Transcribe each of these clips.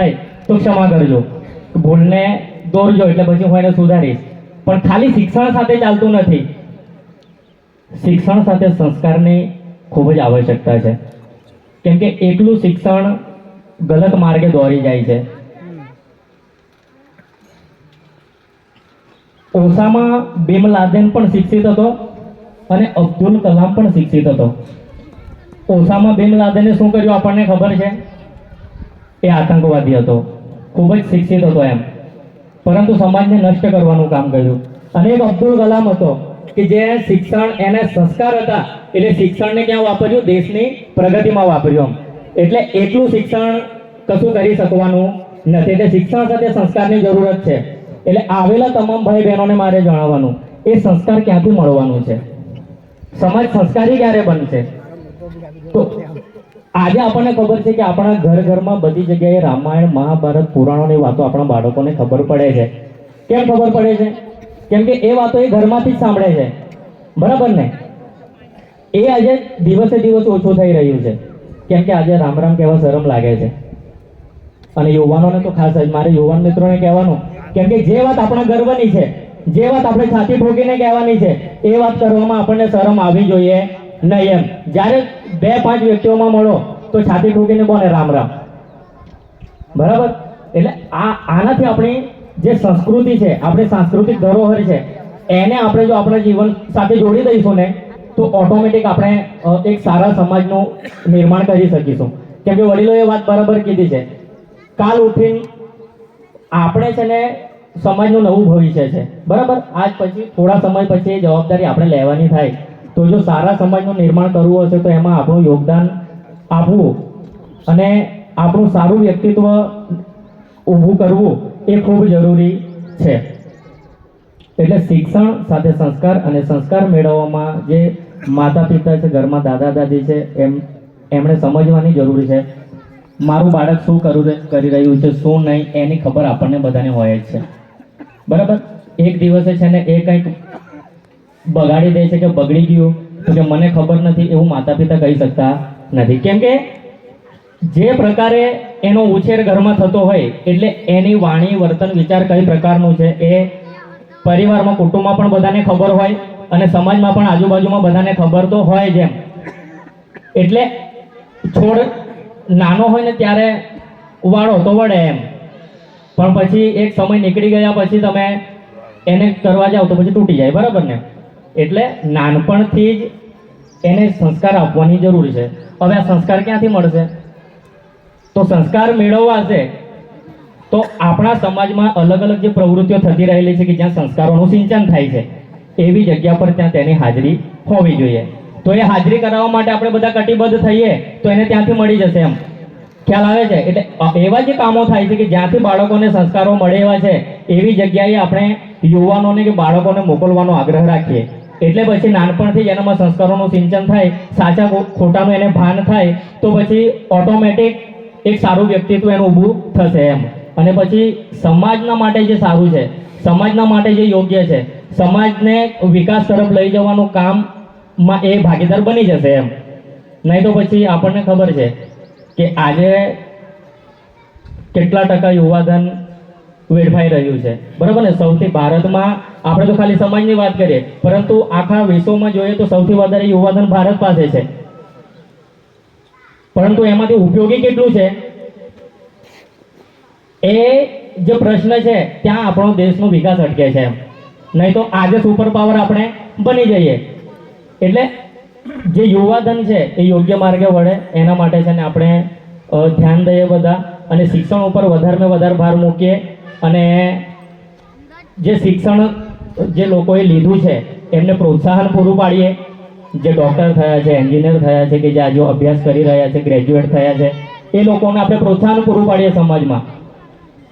થાય તો ક્ષમા કરજો ભૂલને દોરજો એટલે પછી હું એને સુધારીશ. પણ ખાલી શિક્ષણ સાથે ચાલતું નથી. શિક્ષણ સાથે સંસ્કારની ખૂબ જ આવશ્યકતા છે. કેમ કે એકલું શિક્ષણ ગલત માર્ગે દોરી જાય છે. ઓસામા લાદેન પણ શિક્ષિત હતો અને અબ્દુલ કલામ પણ શિક્ષિત હતો. ઓસામા બિન લાદેને શું કર્યું આપણને ખબર છે? એ આતંકવાદી હતો. ખૂબ જ શિક્ષિત હતો એમ. પરંતુ સમાજને નષ્ટ કરવાનું કામ કર્યું. અને એક અબ્દુલ કલામ હતો કે જે શિક્ષણ, એને સંસ્કાર હતા. એટલે શિક્ષણને ક્યાં વાપર્યું? દેશની પ્રગતિમાં વાપર્યું એટલે એટલું શિક્ષણ કશું કરી શકવાનું નથી. એટલે શિક્ષણ સાથે સંસ્કારની જરૂરત છે. એટલે આવેલા તમામ ભાઈ બહેનોને મારે જણાવવાનું. એ સંસ્કાર ક્યાંથી મળવાનું છે? સમાજ સંસ્કારી ક્યારે બનશે? આજે આપણને ખબર છે કે આપણા ઘર ઘરમાં બધી જગ્યાએ રામાયણ, મહાભારત, પુરાણોની વાતો આપણા બાળકોને ખબર પડે છે. કેમ ખબર પડે છે? કેમ કે એ વાતો એ ઘરમાંથી જ સાંભળે છે. બરાબર ને? એ આજે દિવસે દિવસ ઓછું થઈ રહ્યું છે. કેમ કે આજે રામ રામ કહેવા શરમ લાગે છે. અને યુવાનોને તો ખાસ મારે યુવાન મિત્રોને કહેવાનું, કેમ કે જે વાત આપણા ગર્વની છે, જે વાત આપણે છાતી ઠોકીને કહેવાની છે, એ વાત કરવામાં આપણને શરમ આવી જોઈએ નહીં એમ. જ્યારે બે, પાંચ વ્યક્તિઓમાં મળો તો છાતી ઠોકીને બોલે રામ રામ. બરાબર? એટલે આ, આનાથી આપણી જે સંસ્કૃતિ છે, આપણી સાંસ્કૃતિક ધરોહર છે, એને આપણે જો આપણા જીવન સાથે જોડી દઈશું ને, તો ઓટોમેટિક આપણે એક સારા સમાજનું નિર્માણ કરી શકીશું. કેમ કે વડીલોએ વાત બરાબર કીધી છે. કાલ ઉઠીને આપણે છે ને સમાજનું નવું ભવિષ્ય છે. બરાબર? આજ પછી, થોડા સમય પછી જવાબદારી આપણે લેવાની થાય. તો જો સારા સમાજનું નિર્માણ કરવું હશે તો એમાં આપણું યોગદાન આપવું અને આપણું સારું વ્યક્તિત્વ ઊભું કરવું એ ખૂબ જરૂરી છે. એટલે શિક્ષણ સાથે સંસ્કાર અને સંસ્કાર મેળવવામાં જે માતા પિતા છે, ઘરમાં દાદા દાદી છે, એમ એમણે સમજવાની જરૂર છે. મારું બાળક શું કરું કરી રહ્યું છે, શું નહીં, એની ખબર આપણને બધાને હોય જ છે. બરાબર? એક દિવસે છે ને એ કંઈક બગાડી દે છે કે બગડી ગયું, તો કે મને ખબર નથી એવું માતા પિતા કહી શકતા નથી. કેમ કે જે પ્રકારે એનો ઉછેર ઘરમાં થતો હોય, એટલે એની વાણી, વર્તન, વિચાર કઈ પ્રકારનું છે એ પરિવારમાં, કુટુંબમાં પણ બધાને ખબર હોય અને સમાજમાં પણ આજુબાજુમાં બધાને ખબર તો હોય જ એમ. એટલે છોડ નાનો હોય ને ત્યારે વાળો તો વળે એમ. પણ પછી એક સમય નીકળી ગયા પછી તમે એને કરવા જાઓ તો પછી તૂટી જાય, બરાબર ને? એટલે નાનપણથી જ એને સંસ્કાર આપવાની જરૂર છે. હવે આ સંસ્કાર ક્યાંથી મળશે? તો સંસ્કાર મેળવવા છે તો આપણા સમાજમાં અલગ અલગ જે પ્રવૃત્તિઓ થતી રહેલી છે કે જ્યાં સંસ્કારોનું સિંચન થાય છે, એવી જગ્યા પર ત્યાં તેની હાજરી હોવી જોઈએ. તો એ હાજરી કરાવવા માટે આપણે બધા કટિબદ્ધ થઈએ તો એને ત્યાંથી મળી જશે એમ. ખ્યાલ આવે છે? એટલે એવા જે કામો થાય છે કે જ્યાંથી બાળકોને સંસ્કારો મળે એવા છે, એવી જગ્યાએ આપણે યુવાનોને કે બાળકોને મોકલવાનો આગ્રહ રાખીએ. એટલે પછી નાનપણથી એનામાં સંસ્કારોનું સિંચન થાય, સાચા ખોટાનું એને ભાન થાય, તો પછી ઓટોમેટિક એક સારું વ્યક્તિત્વ એનું ઊભું થશે એમ. અને પછી સમાજના માટે જે સારું છે, સમાજના માટે જે યોગ્ય છે, સમાજને વિકાસ તરફ લઈ જવાનું કામમાં એ ભાગીદાર બની જશે એમ. નહીં તો પછી આપણને ખબર છે કે આજે કેટલા ટકા યુવાધન વેડફાઈ રહ્યું છે. બરાબર ને? સૌથી ભારતમાં આપણે તો ખાલી સમાજની વાત કરીએ, પરંતુ આખા વિશ્વમાં જોઈએ તો સૌથી વધારે યુવાધન ભારત પાસે છે. પરંતુ એમાંથી ઉપયોગી કેટલું છે? એ જે પ્રશ્ન છે, ત્યાં આપણો દેશનો વિકાસ અટકે છે નહીં તો આજે સુપર પાવર આપણે બની જઈએ. એટલે જે યુવાધન છે, એ યોગ્ય માર્ગે વળે. એના માટે છે ને આપણે ધ્યાન દઈએ બધા. અને શિક્ષણ ઉપર વધારે વધારે ભાર મૂકીએ. અને જે શિક્ષણ જે લોકોએ લીધું છે, એમને પ્રોત્સાહન પૂરું પાડીએ. જે ડૉક્ટર થયા છે એન્જિનિયર થયા છે, કે જે આજે અભ્યાસ કરી રહ્યા છે ગ્રેજ્યુએટ થયા છે, એ લોકોને આપણે પ્રોત્સાહન પૂરું પાડીએ સમાજમાં.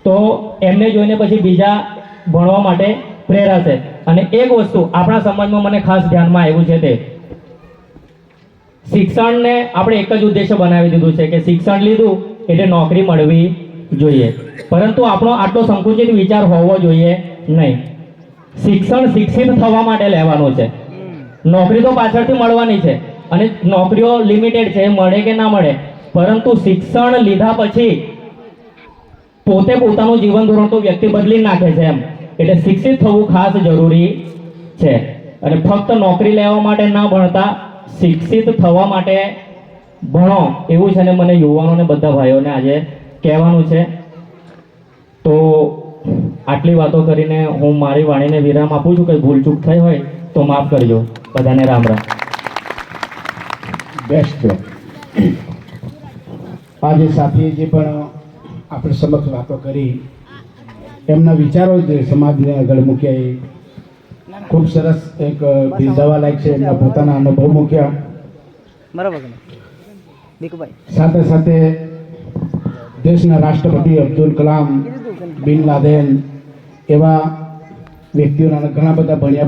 તો એમને જોઈને પછી બીજા ભણવા માટે પ્રેરાશે. અને એક વસ્તુ આપણા સમાજમાં મને ખાસ ધ્યાનમાં આવ્યું છે તે. શિક્ષણને આપણે એક જ ઉદ્દેશ્ય બનાવી દીધું છે, કે શિક્ષણ લીધું એટલે નોકરી મળવી જોઈએ. પરંતુ આપણો આટલો સંકુચિત વિચાર હોવો જોઈએ નહીં. શિક્ષણ શિક્ષિત થવા માટે લેવાનું છે. નોકરી તો પાછળથી મળવાની છે. અને નોકરીઓ લિમિટેડ છે, મળે કે ના મળે. પરંતુ શિક્ષણ લીધા પછી પોતે પોતાનું જીવન ધોરણ તો વ્યક્તિ બદલી નાખે છે એમ. એટલે શિક્ષિત થવું ખાસ જરૂરી છે. અને ફક્ત નોકરી લેવા માટે ના ભણતા, શિક્ષિત થવા માટે ભણો. એવું છે ને મને યુવાનોને, બધા ભાઈઓને આજે કહેવાનું છે. તો આટલી વાતો કરીને હું મારી વાણીને વિરામ આપું છું. કે ભૂલચૂક થઈ હોય તો માફ કરજો. બધાને રામ રામ. બેસ્ટ આજે સાથીએ જે પણ આપણે સમક્ષ વાતો કરી. એમના વિચારો જે સમાજને આગળ મૂક્યા. એ ખૂબ સરસ એક બિરદાવા લાયક છે. એમના પોતાના અનુભવ મૂક્યા. બરાબર સાથે સાથે દેશના રાષ્ટ્રપતિ અબ્દુલ કલામ બિન લાદેન એવા વ્યક્તિઓના ઘણા બધા ભણ્યા